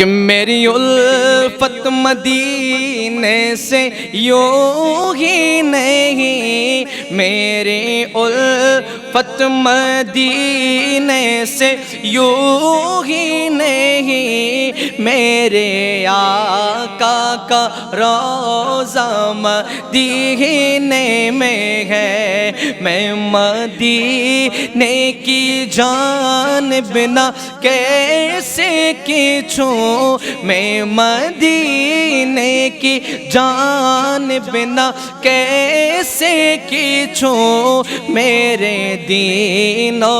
کہ میری الفت مدینے سے یوں ہی نہیں میرے الفت مدینے سے یوں ہی نہیں، میرے آقا کا روزہ مدینے میں ہے۔ میں مدینے کی جان بنا کیسے کچھوں، میں مدینے কি জানবে না কেসে কিছু মেরে দিন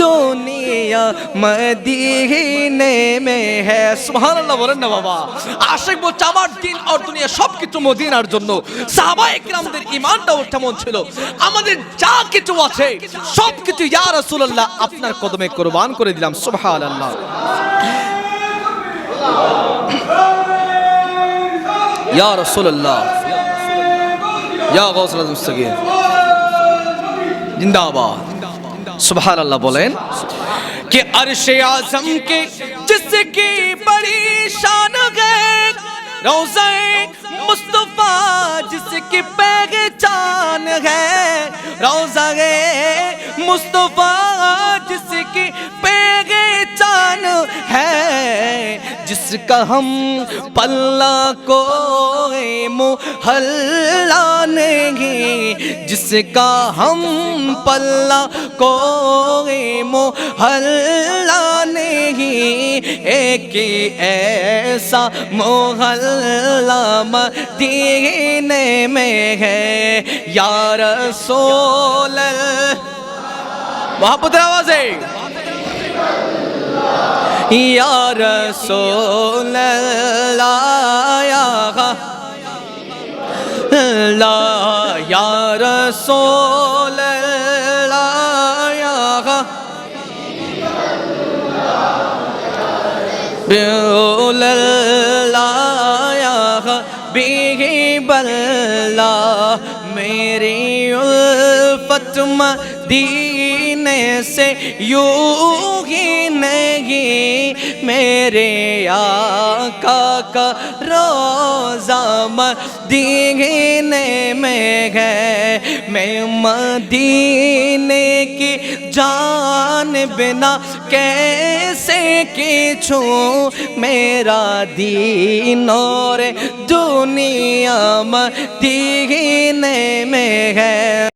দুনিয়া মদিনে মে হে সুবহানাল্লাহ বলেন না বাবা আশিক বলছে আমার দিন আর দুনিয়া সবকিছু মদিনার জন্য সাহাবা একরামদের ইমানটাও তেমন ছিল আমাদের যা কিছু আছে সবকিছু ইয়া রাসূলুল্লাহ আপনার কদমে কোরবান করে দিলাম। সুবহানাল্লাহ। رسول اللہ، یا غوث اللہ الصغیر، زندہ آباد۔ سبحان اللہ بولین کہ عرش اعظم کے جس کی بڑی شان غیر، روزہ مصطفیٰ جس کی پہچان ہے روزہ مصطفیٰ جس کی پہچان جس کا ہم پلہ کو محلہ نہیں، جس کا ہم پلہ کو محلہ نہیں۔ ایک ایسا محلہ مدینے میں ہے، یا رسول اللہ۔ محبت آواز ہے یا رسول اللہ، لا یا رسول اللہ یا بول اللہ یا حبیب اللہ میری الفت مدینہ۔ مدینے سے یوں ہی نہیں میرے آقا کا روزہ مدینے میں ہے۔ میں مدینے کی جان بنا کیسے کچھوں میرا دین اور دنیا مدینے میں ہے۔